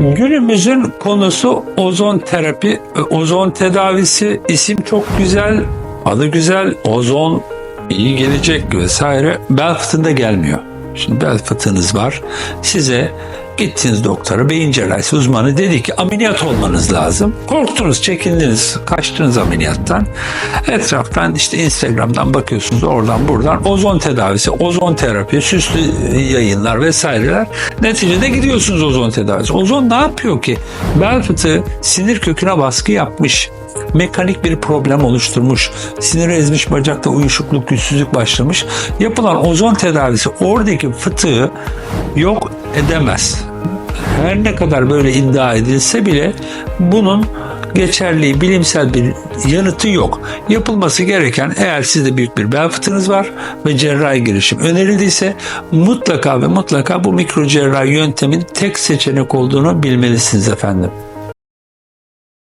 Günümüzün konusu ozon terapi, e, ozon tedavisi. İsim çok güzel, adı güzel. Ozon iyi gelecek vesaire. Bel fıtığında gelmiyor. Şimdi bel fıtığınız var. Size gittiniz doktora, beyin cerrahisi uzmanı dedi ki ameliyat olmanız lazım. Korktunuz, çekindiniz, kaçtınız ameliyattan. Etraftan işte Instagram'dan bakıyorsunuz oradan buradan ozon tedavisi, ozon terapi, süslü yayınlar vesaireler. Neticede gidiyorsunuz ozon tedavisi. Ozon ne yapıyor ki? Bel fıtığı sinir köküne baskı yapmış mekanik bir problem oluşturmuş. Sinir ezmiş bacakta uyuşukluk, güçsüzlük başlamış. Yapılan ozon tedavisi oradaki fıtığı yok edemez. Her ne kadar böyle iddia edilse bile bunun geçerli bilimsel bir yanıtı yok. Yapılması gereken eğer sizde büyük bir bel fıtığınız var ve cerrahi girişim önerildiyse mutlaka ve mutlaka bu mikro cerrahi yöntemin tek seçenek olduğunu bilmelisiniz efendim.